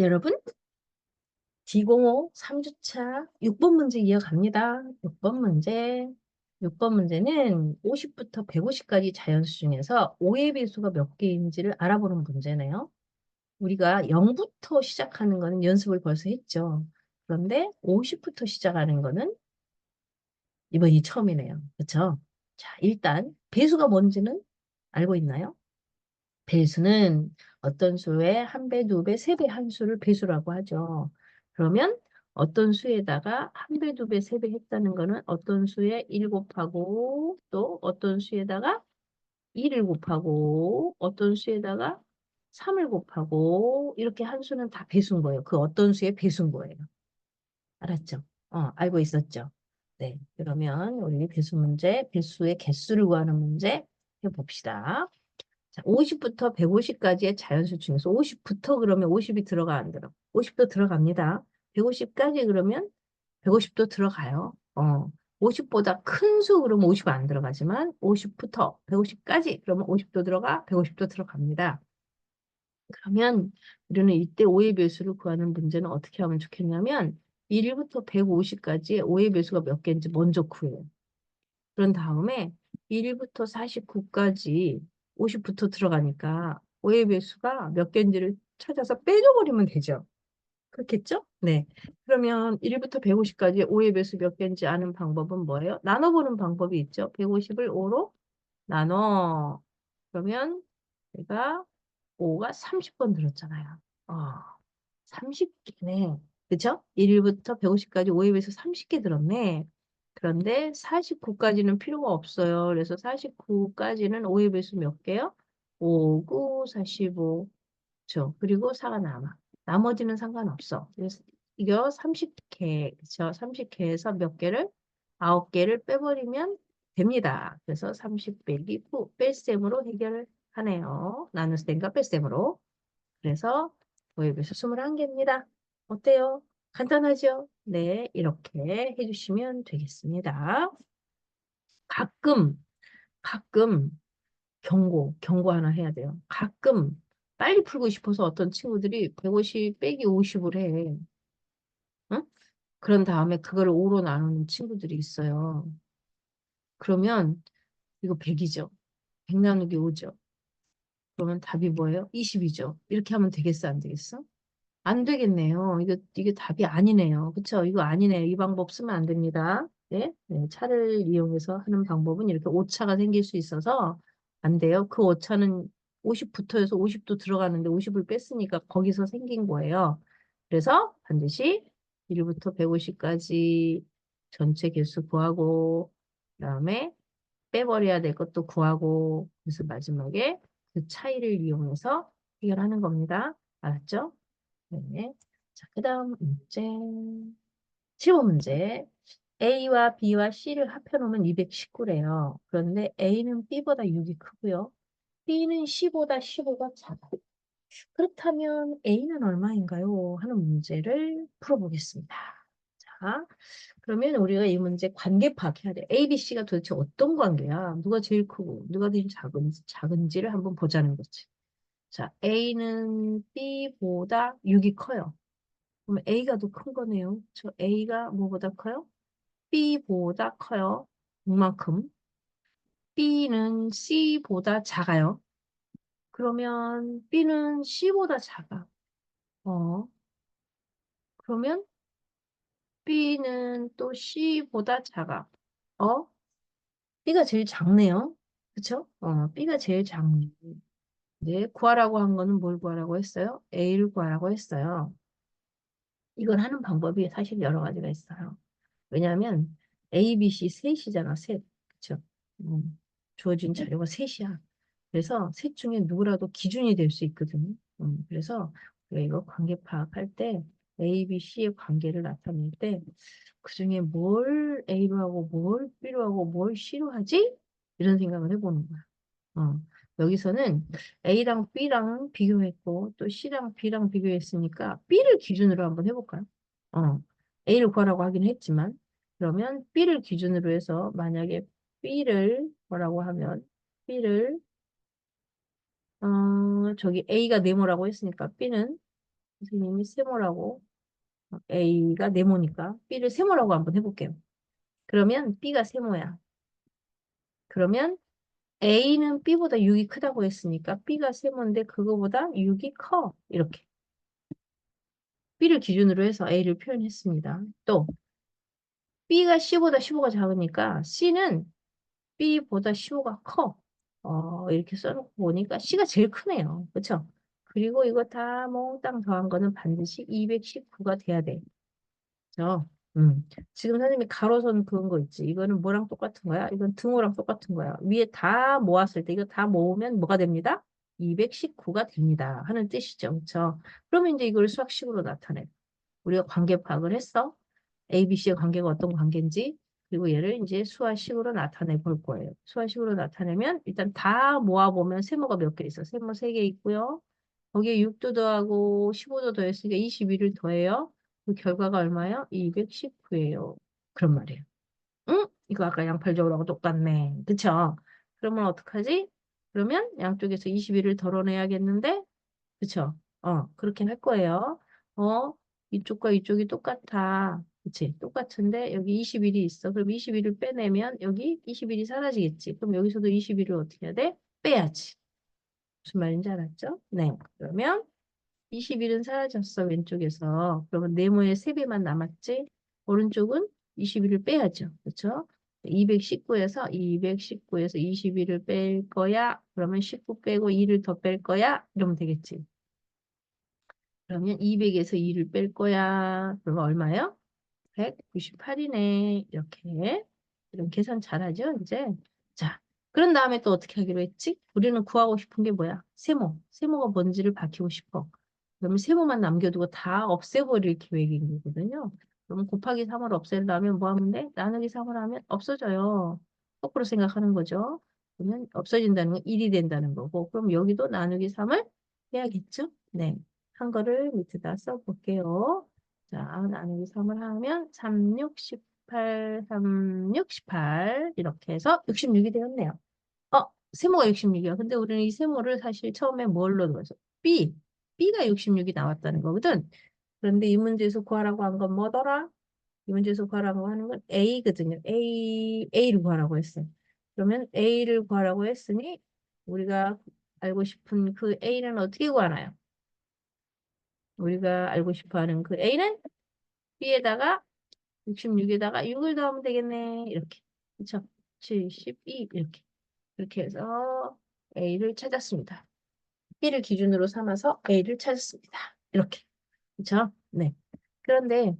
여러분, D05 3주차 6번 문제 이어갑니다. 6번 문제. 6번 문제는 50부터 150까지 자연수 중에서 5의 배수가 몇 개인지를 알아보는 문제네요. 우리가 0부터 시작하는 거는 연습을 벌써 했죠. 그런데 50부터 시작하는 거는 이번이 처음이네요. 그렇죠? 자, 일단 배수가 뭔지는 알고 있나요? 배수는 어떤 수의 한 배, 두 배, 세 배 한 수를 배수라고 하죠. 그러면 어떤 수에다가 한 배, 두 배, 세 배 했다는 거는 어떤 수에 1 곱하고 또 어떤 수에다가 1을 곱하고 어떤 수에다가 3을 곱하고 이렇게 한 수는 다 배수인 거예요. 그 어떤 수의 배수인 거예요. 알았죠? 어, 알고 있었죠? 네, 그러면 우리 배수 문제, 배수의 개수를 구하는 문제 해봅시다. 자, 50부터 150까지의 자연수 중에서 50부터 그러면 50이 들어가 안 들어? 50도 들어갑니다. 150까지 그러면 150도 들어가요. 어, 50보다 큰 수 그러면 50 안 들어가지만 50부터 150까지 그러면 50도 들어가 150도 들어갑니다. 그러면 우리는 이때 5의 배수를 구하는 문제는 어떻게 하면 좋겠냐면 1부터 150까지의 5의 배수가 몇 개인지 먼저 구해요. 그런 다음에 1부터 49까지 50부터 들어가니까 5의 배수가 몇 개인지를 찾아서 빼줘버리면 되죠. 그렇겠죠? 네. 그러면 1부터 150까지 5의 배수 몇 개인지 아는 방법은 뭐예요? 나눠보는 방법이 있죠. 150을 5로 나눠. 그러면 내가 5가 30번 들었잖아요. 어, 30개네. 그쵸? 1부터 150까지 5의 배수 30개 들었네. 그런데 49까지는 필요가 없어요. 그래서 49까지는 5의 배수 몇 개요? 5, 9, 45. 그렇죠. 그리고 4가 남아. 나머지는 상관없어. 그래서 이거 30개, 그쵸? 30개에서 몇 개를? 9개를 빼버리면 됩니다. 그래서 30 빼기 9, 뺄셈으로 해결하네요. 나눗셈과 뺄셈으로. 그래서 5의 배수 21개입니다. 어때요? 간단하죠? 네, 이렇게 해주시면 되겠습니다. 가끔, 가끔 경고, 경고 하나 해야 돼요. 가끔 빨리 풀고 싶어서 어떤 친구들이 150 빼기 50을 해. 응? 그런 다음에 그걸 5로 나누는 친구들이 있어요. 그러면 이거 100이죠. 100 나누기 5죠. 그러면 답이 뭐예요? 20이죠. 이렇게 하면 되겠어, 안 되겠어? 안 되겠네요. 이거, 이게 답이 아니네요. 그쵸? 이거 아니네요. 이 방법 쓰면 안 됩니다. 네? 네, 차를 이용해서 하는 방법은 이렇게 오차가 생길 수 있어서 안 돼요. 그 오차는 50부터 해서 50도 들어가는데 50을 뺐으니까 거기서 생긴 거예요. 그래서 반드시 1부터 150까지 전체 개수 구하고 그 다음에 빼버려야 될 것도 구하고 그래서 마지막에 그 차이를 이용해서 해결하는 겁니다. 알았죠? 네. 자, 그 다음 문제. 15문제. A와 B와 C를 합해놓으면 219래요. 그런데 A는 B보다 6이 크고요. B는 C보다 15가 작아요. 그렇다면 A는 얼마인가요? 하는 문제를 풀어보겠습니다. 자, 그러면 우리가 이 문제 관계 파악해야 돼. A, B, C가 도대체 어떤 관계야? 누가 제일 크고 누가 제일 작은지, 작은지를 한번 보자는 거지. 자, A는 B보다 6이 커요. 그럼 A가 더 큰 거네요. 저 A가 뭐보다 커요? B보다 커요. 이만큼. B는 C보다 작아요. 그러면 B는 C보다 작아. 어. 그러면 B는 또 C보다 작아. 어? B가 제일 작네요. 그쵸? 어, B가 제일 작네. 네, 구하라고 한 거는 뭘 구하라고 했어요? A를 구하라고 했어요. 이걸 하는 방법이 사실 여러 가지가 있어요. 왜냐하면 A, B, C 셋이잖아, 셋. 그쵸? 음, 주어진 자료가 셋이야. 그래서 셋 중에 누구라도 기준이 될 수 있거든요. 음, 그래서 우리가 이거 관계 파악할 때 A, B, C의 관계를 나타낼 때 그 중에 뭘 A로 하고 뭘 B로 하고 뭘 C로 하지? 이런 생각을 해보는 거야. 어. 여기서는 A랑 B랑 비교했고 또 C랑 B랑 비교했으니까 B를 기준으로 한번 해볼까요? 어, A를 구하라고 하긴 했지만 그러면 B를 기준으로 해서 만약에 B를 뭐라고 하면 B를 어, 저기 A가 네모라고 했으니까 B는 선생님이 세모라고 A가 네모니까 B를 세모라고 한번 해볼게요. 그러면 B가 세모야. 그러면 A는 B보다 6이 크다고 했으니까 B가 세모인데 그거보다 6이 커. 이렇게. B를 기준으로 해서 A를 표현했습니다. 또 B가 C보다 15가 작으니까 C는 B보다 15가 커. 어, 이렇게 써놓고 보니까 C가 제일 크네요. 그쵸? 그리고 이거 다 몽땅 더한 거는 반드시 219가 돼야 돼. 그죠? 음. 지금 선생님이 가로선 그은 거 있지. 이거는 뭐랑 똑같은 거야? 이건 등호랑 똑같은 거야. 위에 다 모았을 때 이거 다 모으면 뭐가 됩니다? 219가 됩니다. 하는 뜻이죠. 그렇죠? 그러면 이제 이걸 수학식으로 나타내. 우리가 관계 파악을 했어. A, B, C의 관계가 어떤 관계인지 그리고 얘를 이제 수화식으로 나타내 볼 거예요. 수화식으로 나타내면 일단 다 모아보면 세모가 몇 개 있어. 세모 3개 있고요. 거기에 6도 더하고 15도 더했으니까 21을 더해요. 그 결과가 얼마예요? 219예요. 그런 말이에요. 응? 이거 아까 양팔적으로하고 똑같네. 그쵸? 그러면 어떡하지? 그러면 양쪽에서 21을 덜어내야겠는데? 그쵸? 어, 그렇게 할 거예요. 어, 이쪽과 이쪽이 똑같아. 그치? 똑같은데 여기 21이 있어. 그럼 21을 빼내면 여기 21이 사라지겠지. 그럼 여기서도 21을 어떻게 해야 돼? 빼야지. 무슨 말인지 알았죠? 네. 그러면 21은 사라졌어, 왼쪽에서. 그러면 네모의 3배만 남았지? 오른쪽은 21을 빼야죠. 그렇죠? 219에서 219에서 21을 뺄 거야. 그러면 19 빼고 2를 더 뺄 거야. 이러면 되겠지. 그러면 200에서 2를 뺄 거야. 그러면 얼마요? 198이네. 이렇게. 이런 계산 잘하죠, 이제? 자, 그런 다음에 또 어떻게 하기로 했지? 우리는 구하고 싶은 게 뭐야? 세모. 세모가 뭔지를 밝히고 싶어. 그러면 세모만 남겨두고 다 없애버릴 계획인 거거든요. 그러면 곱하기 3을 없애려면 뭐 하면 돼? 나누기 3을 하면 없어져요. 거꾸로 생각하는 거죠. 그러면 없어진다는 건 1이 된다는 거고. 그럼 여기도 나누기 3을 해야겠죠? 네. 한 거를 밑에다 써볼게요. 자, 나누기 3을 하면 3, 6, 18, 3, 6, 18 이렇게 해서 66이 되었네요. 어, 세모가 66이야. 근데 우리는 이 세모를 사실 처음에 뭘로 넣어서 B, B가 66이 나왔다는 거거든. 그런데 이 문제에서 구하라고 한 건 뭐더라? 이 문제에서 구하라고 하는 건 A거든요. A, A를 구하라고 했어요. 그러면 A를 구하라고 했으니 우리가 알고 싶은 그 A는 어떻게 구하나요? 우리가 알고 싶어 하는 그 A는 B에다가 66에다가 6을 더하면 되겠네. 이렇게. 그쵸? 72 이렇게. 이렇게 해서 A를 찾았습니다. B를 기준으로 삼아서 A를 찾았습니다. 이렇게. 그쵸? 네. 그런데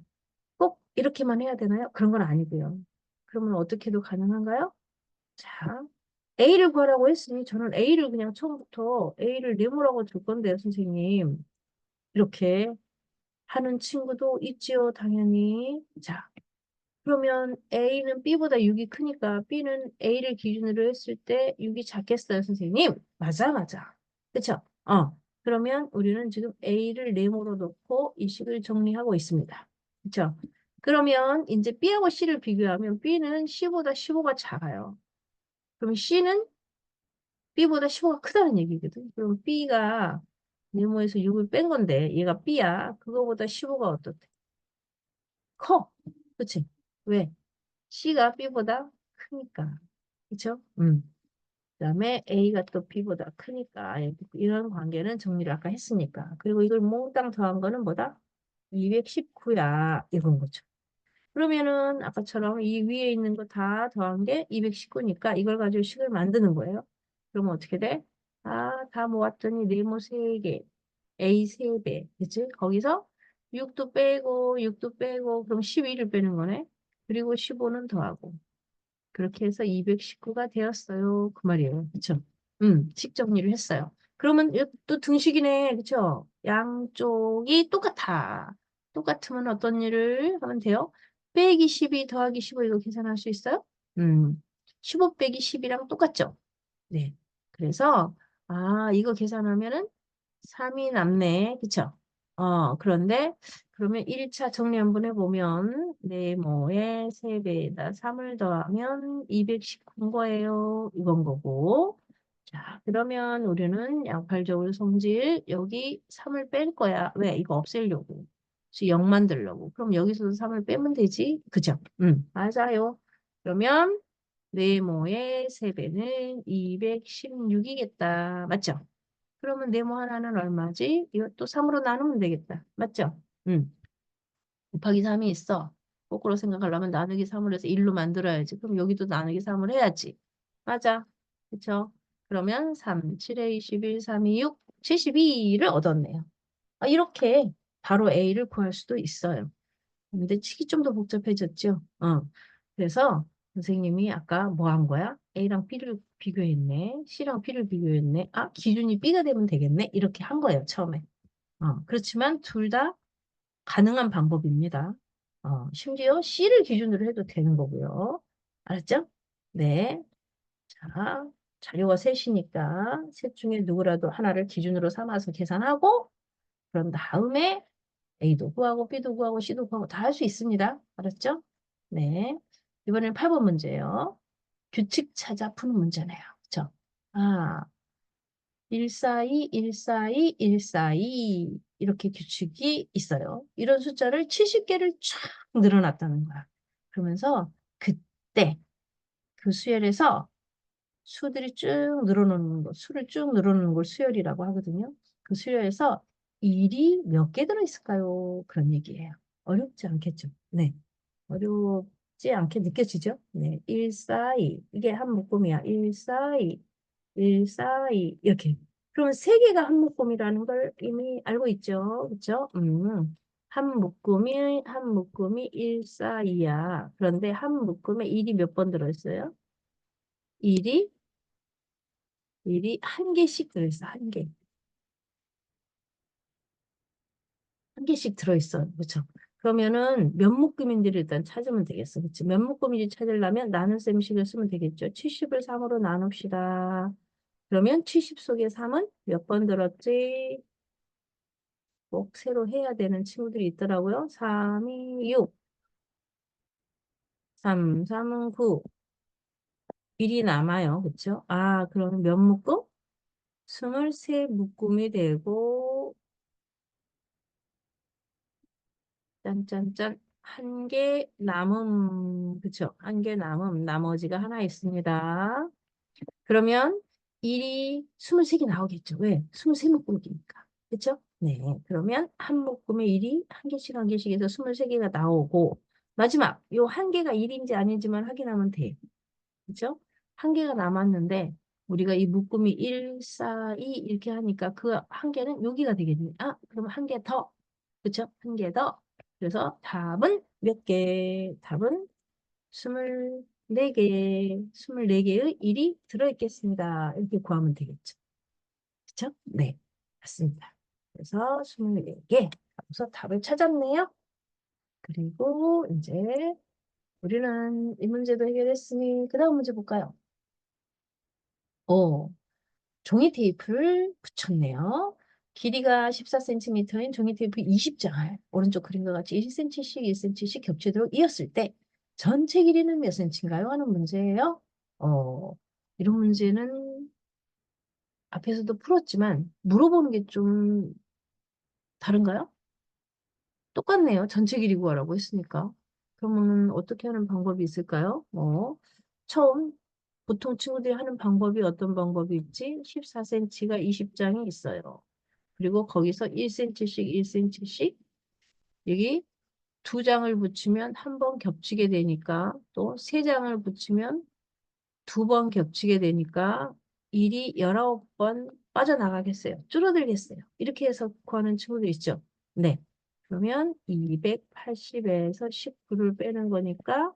꼭 이렇게만 해야 되나요? 그런 건 아니고요. 그러면 어떻게도 가능한가요? 자, A를 구하라고 했으니 저는 A를 그냥 처음부터 A를 네모라고 줄 건데요, 선생님. 이렇게 하는 친구도 있지요, 당연히. 자, 그러면 A는 B보다 6이 크니까 B는 A를 기준으로 했을 때 6이 작겠어요, 선생님? 맞아, 맞아. 그쵸? 어. 그러면 우리는 지금 A를 네모로 놓고 이 식을 정리하고 있습니다. 그쵸? 그러면 이제 B하고 C를 비교하면 B는 C보다 15가 작아요. 그럼 C는 B보다 15가 크다는 얘기거든. 그럼 B가 네모에서 6을 뺀 건데 얘가 B야. 그거보다 15가 어떻대? 커. 그치? 왜? C가 B보다 크니까. 그쵸? 음. 그 다음에 A가 또 B보다 크니까 이런 관계는 정리를 아까 했으니까. 그리고 이걸 몽땅 더한 거는 뭐다? 219야. 이건 거죠. 그러면은 아까처럼 이 위에 있는 거 다 더한 게 219니까 이걸 가지고 식을 만드는 거예요. 그러면 어떻게 돼? 아, 다 모았더니 네모 3개, A 3배, 그치? 거기서 6도 빼고 6도 빼고 그럼 12를 빼는 거네. 그리고 15는 더하고. 그렇게 해서 219가 되었어요. 그 말이에요. 그쵸? 음, 식 정리를 했어요. 그러면 또 등식이네. 그쵸? 양쪽이 똑같아. 똑같으면 어떤 일을 하면 돼요? 빼기 12 더하기 15 이거 계산할 수 있어요? 음, 15 빼기 10이랑 똑같죠? 네. 그래서 아, 이거 계산하면은 3이 남네. 그쵸? 어, 그런데 그러면 1차 정리 한번 해보면 네모의 3배에다 3을 더하면 219인 거예요. 이건 거고 자, 그러면 우리는 양팔적으로 성질 여기 3을 뺄 거야. 왜? 이거 없애려고. 0 만들려고. 그럼 여기서도 3을 빼면 되지? 그죠? 응, 맞아요. 그러면 네모의 3배는 216이겠다. 맞죠? 그러면 네모 하나는 얼마지? 이것도 3으로 나누면 되겠다. 맞죠? 응. 곱하기 3이 있어. 거꾸로 생각하려면 나누기 3을 해서 1로 만들어야지. 그럼 여기도 나누기 3을 해야지. 맞아. 그쵸? 그러면 3, 7에 21, 3, 2, 6, 72를 얻었네요. 아, 이렇게 바로 A를 구할 수도 있어요. 근데 치기 좀 더 복잡해졌죠? 어. 그래서 선생님이 아까 뭐 한 거야? A랑 B를 비교했네. C랑 B를 비교했네. 아, 기준이 B가 되면 되겠네. 이렇게 한 거예요, 처음에. 어, 그렇지만 둘 다 가능한 방법입니다. 어, 심지어 C를 기준으로 해도 되는 거고요. 알았죠? 네. 자, 자료가 셋이니까 셋 중에 누구라도 하나를 기준으로 삼아서 계산하고 그런 다음에 A도 구하고 B도 구하고 C도 구하고 다 할 수 있습니다. 알았죠? 네. 이번엔 8번 문제예요. 규칙 찾아 푸는 문제네요. 그쵸? 아, 142, 142, 142 이렇게 규칙이 있어요. 이런 숫자를 70개를 쫙 늘어놨다는 거야. 그러면서 그때 그 수열에서 수들이 쭉 늘어놓는 거, 수를 쭉 늘어놓는 걸 수열이라고 하거든요. 그 수열에서 1이 몇 개 들어있을까요? 그런 얘기예요. 어렵지 않겠죠? 네. 어 렵지 않게 느껴지죠? 네. 1, 4, 2. 이게 한 묶음이야. 1, 4, 2. 1, 4, 2. 이렇게. 그러면 세 개가 한 묶음이라는 걸 이미 알고 있죠? 그렇죠? 음. 한 묶음이 한 묶음이 1, 4, 2야. 그런데 한 묶음에 1이 몇 번 들어있어요? 1이 1이 한 개씩 들어있어. 한 개. 한 개씩 들어있어. 그렇죠? 그러면은 몇 묶음인지를 일단 찾으면 되겠어. 그치? 몇 묶음인지 찾으려면 나눗셈식을 쓰면 되겠죠. 70을 3으로 나눕시다. 그러면 70 속에 3은 몇 번 들었지? 꼭 새로 해야 되는 친구들이 있더라고요. 3이 6. 3, 3은 9. 1이 남아요. 그쵸? 아, 그러면 몇 묶음? 23 묶음이 되고 짠짠짠 한 개 남음 그쵸? 한 개 남음 나머지가 하나 있습니다. 그러면 1이 23개 나오겠죠. 왜? 23묶음이니까. 그쵸? 네. 그러면 한 묶음에 1이 한 개씩 한 개씩 해서 23개가 나오고 마지막 요 한 개가 1인지 아닌지만 확인하면 돼요. 그쵸? 한 개가 남았는데 우리가 이 묶음이 1, 4, 2 이렇게 하니까 그 한 개는 여기가 되겠네. 아, 그럼 한 개 더. 그쵸? 한 개 더. 그래서 답은 몇 개? 답은 24개, 24개의 1이 들어있겠습니다. 이렇게 구하면 되겠죠. 그쵸? 네, 맞습니다. 그래서 24개 하면서 답을 찾았네요. 그리고 이제 우리는 이 문제도 해결했으니 그 다음 문제 볼까요? 어, 종이 테이프를 붙였네요. 길이가 14cm인 종이 테이프 20장을 오른쪽 그림과 같이 1cm씩 1cm씩 겹치도록 이었을 때 전체 길이는 몇 cm인가요? 하는 문제예요. 어, 이런 문제는 앞에서도 풀었지만 물어보는 게 좀 다른가요? 똑같네요. 전체 길이 구하라고 했으니까. 그러면 어떻게 하는 방법이 있을까요? 어, 처음 보통 친구들이 하는 방법이 어떤 방법이 있지? 14cm가 20장이 있어요. 그리고 거기서 1cm씩 1cm씩 여기 두 장을 붙이면 한 번 겹치게 되니까 또 세 장을 붙이면 두 번 겹치게 되니까 1이 19번 빠져나가겠어요. 줄어들겠어요. 이렇게 해서 구하는 친구들 있죠. 네. 그러면 280에서 19를 빼는 거니까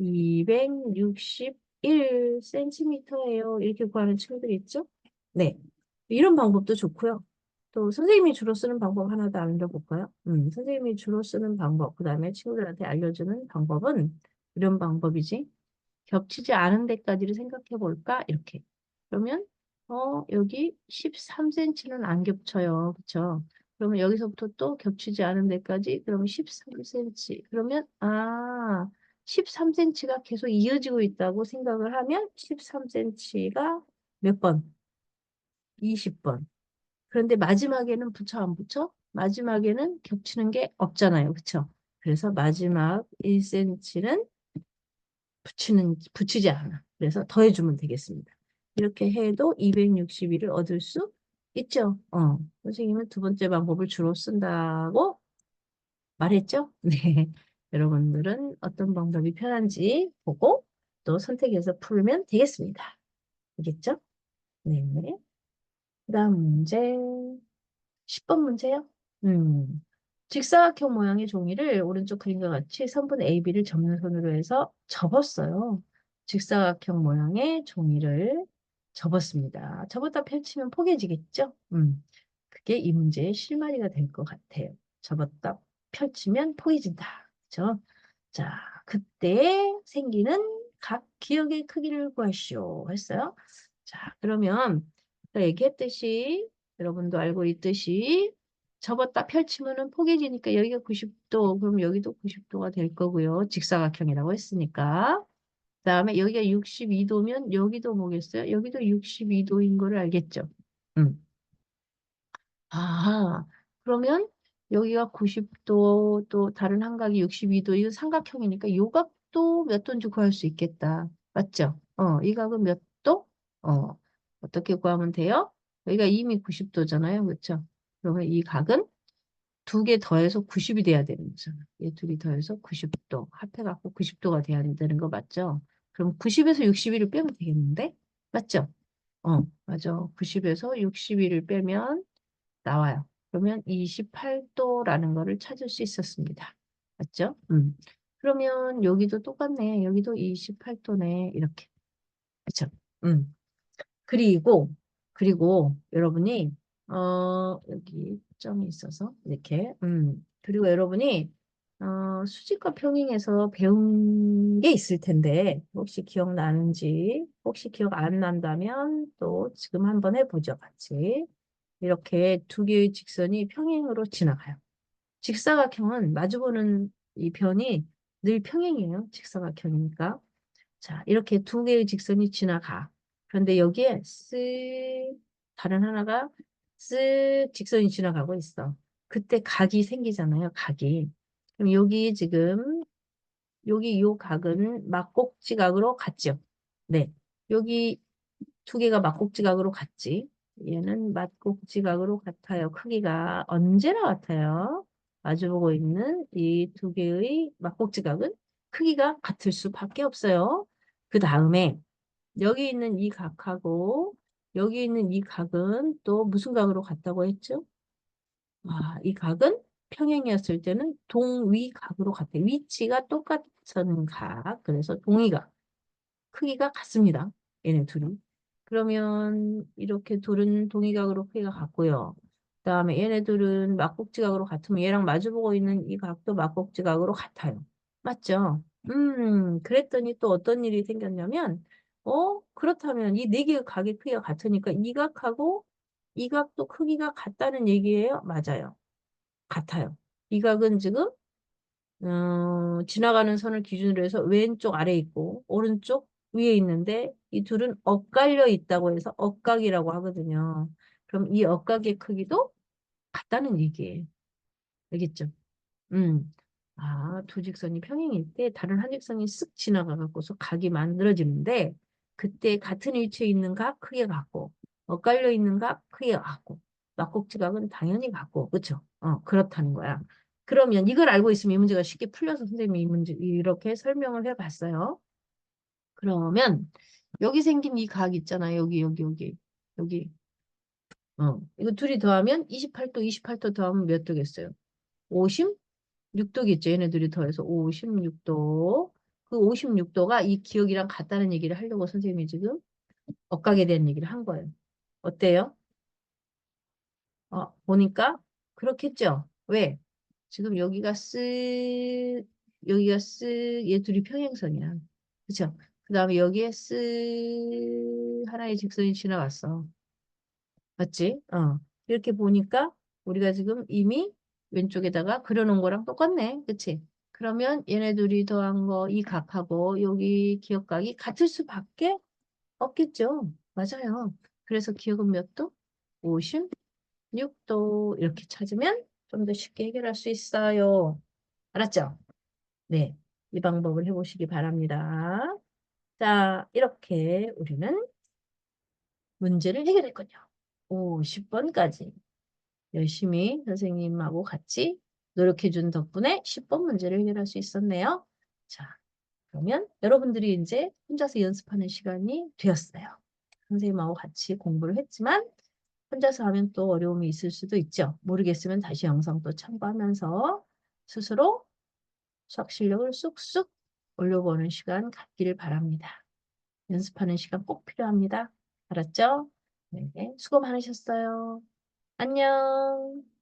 261cm예요. 이렇게 구하는 친구들 있죠? 네. 이런 방법도 좋고요. 또 선생님이 주로 쓰는 방법 하나 더 알려볼까요? 음, 선생님이 주로 쓰는 방법, 그 다음에 친구들한테 알려주는 방법은 이런 방법이지. 겹치지 않은 데까지를 생각해 볼까? 이렇게. 그러면 어 여기 13cm는 안 겹쳐요. 그쵸? 그러면 여기서부터 또 겹치지 않은 데까지 그러면 13cm. 그러면 아 13cm가 계속 이어지고 있다고 생각을 하면 13cm가 몇 번? 20번. 그런데 마지막에는 붙여 안 붙여? 마지막에는 겹치는 게 없잖아요. 그쵸? 그래서 마지막 1cm는 붙이는, 붙이지 않아. 그래서 더해 주면 되겠습니다. 이렇게 해도 261을 얻을 수 있죠. 어, 선생님은 두 번째 방법을 주로 쓴다고 말했죠? 네. 여러분들은 어떤 방법이 편한지 보고 또 선택해서 풀면 되겠습니다. 알겠죠? 네. 그 다음 문제. 10번 문제요. 음. 직사각형 모양의 종이를 오른쪽 그림과 같이 선분 AB를 접는 손으로 해서 접었어요. 직사각형 모양의 종이를 접었습니다. 접었다 펼치면 포개지겠죠? 음. 그게 이 문제의 실마리가 될 것 같아요. 접었다 펼치면 포개진다. 그죠? 자, 그때 생기는 각 기억의 크기를 구하시오. 했어요. 자, 그러면 얘기했듯이 여러분도 알고 있듯이 접었다 펼치면은 포개지니까 여기가 90도, 그럼 여기도 90도가 될 거고요. 직사각형이라고 했으니까. 그 다음에 여기가 62도면 여기도 뭐겠어요? 여기도 62도인 거를 알겠죠? 음. 아, 그러면 여기가 90도, 또 다른 한각이 62도, 이거 삼각형이니까 요 각도 몇 도인지 구할 수 있겠다. 맞죠? 어, 이 각은 몇 도? 어, 어떻게 구하면 돼요? 여기가 이미 90도잖아요. 그렇죠? 그러면 이 각은 두 개 더해서 90이 돼야 되는 거잖아. 얘 둘이 더해서 90도. 합해갖고 90도가 돼야 되는 거 맞죠? 그럼 90에서 61을 빼면 되겠는데? 맞죠? 어, 맞아. 90에서 61을 빼면 나와요. 그러면 28도라는 거를 찾을 수 있었습니다. 맞죠? 음. 그러면 여기도 똑같네. 여기도 28도네. 이렇게. 그렇죠? 음. 그리고 그리고 여러분이 어 여기 점이 있어서 이렇게 음 그리고 여러분이 어 수직과 평행에서 배운 게 있을 텐데 혹시 기억나는지 혹시 기억 안 난다면 또 지금 한번 해보죠 같이. 이렇게 두 개의 직선이 평행으로 지나가요. 직사각형은 마주보는 이 변이 늘 평행이에요. 직사각형이니까. 자 이렇게 두 개의 직선이 지나가 그런데 여기에 쓱 다른 하나가 쓱 직선이 지나가고 있어. 그때 각이 생기잖아요. 각이. 그럼 여기 지금 여기 요 각은 막곡지각으로 같죠. 네. 여기 두 개가 막곡지각으로 같지. 얘는 막곡지각으로 같아요. 크기가 언제나 같아요. 마주보고 있는 이 두 개의 막곡지각은 크기가 같을 수밖에 없어요. 그 다음에 여기 있는 이 각하고 여기 있는 이 각은 또 무슨 각으로 같다고 했죠? 아, 이 각은 평행이었을 때는 동위각으로 같아요. 위치가 똑같은 각. 그래서 동위각. 크기가 같습니다. 얘네 둘이. 그러면 이렇게 둘은 동위각으로 크기가 같고요. 그 다음에 얘네들은 막곡지각으로 같으면 얘랑 마주보고 있는 이 각도 막곡지각으로 같아요. 맞죠? 음, 그랬더니 또 어떤 일이 생겼냐면 어? 그렇다면 이 네 개의 각의 크기가 같으니까 이 각하고 이 각도 크기가 같다는 얘기예요? 맞아요. 같아요. 이 각은 지금 어, 지나가는 선을 기준으로 해서 왼쪽 아래에 있고 오른쪽 위에 있는데 이 둘은 엇갈려 있다고 해서 엇각이라고 하거든요. 그럼 이 엇각의 크기도 같다는 얘기예요. 알겠죠? 음. 아, 두 직선이 평행일 때 다른 한 직선이 쓱 지나가 갖고서 각이 만들어지는데 그때 같은 위치에 있는 각 크게 같고 엇갈려 있는 각 크게 같고 막곡지각은 당연히 같고 그렇죠? 어 그렇다는 거야. 그러면 이걸 알고 있으면 이 문제가 쉽게 풀려서 선생님이 이 문제 이렇게 설명을 해봤어요. 그러면 여기 생긴 이 각 있잖아요. 여기 여기 여기 여기 어 이거 둘이 더하면 28도 28도 더하면 몇 도겠어요? 56도겠죠. 얘네들이 더해서 56도 그 56도가 이 기억이랑 같다는 얘기를 하려고 선생님이 지금 엇가게 대한 얘기를 한 거예요. 어때요? 어, 보니까 그렇겠죠? 왜? 지금 여기가 쓱, 여기가 쓱, 얘 둘이 평행선이야. 그쵸? 그 다음에 여기에 쓱 하나의 직선이 지나갔어. 맞지? 어. 이렇게 보니까 우리가 지금 이미 왼쪽에다가 그려놓은 거랑 똑같네. 그치? 그러면 얘네 둘이 더한 거 이 각하고 여기 기억각이 같을 수밖에 없겠죠. 맞아요. 그래서 기억은 몇 도? 56도 이렇게 찾으면 좀 더 쉽게 해결할 수 있어요. 알았죠? 네, 이 방법을 해보시기 바랍니다. 자, 이렇게 우리는 문제를 해결했군요. 50번까지 열심히 선생님하고 같이 노력해준 덕분에 10번 문제를 해결할 수 있었네요. 자, 그러면 여러분들이 이제 혼자서 연습하는 시간이 되었어요. 선생님하고 같이 공부를 했지만 혼자서 하면 또 어려움이 있을 수도 있죠. 모르겠으면 다시 영상 또 참고하면서 스스로 수학 실력을 쑥쑥 올려보는 시간 갖기를 바랍니다. 연습하는 시간 꼭 필요합니다. 알았죠? 네, 수고 많으셨어요. 안녕.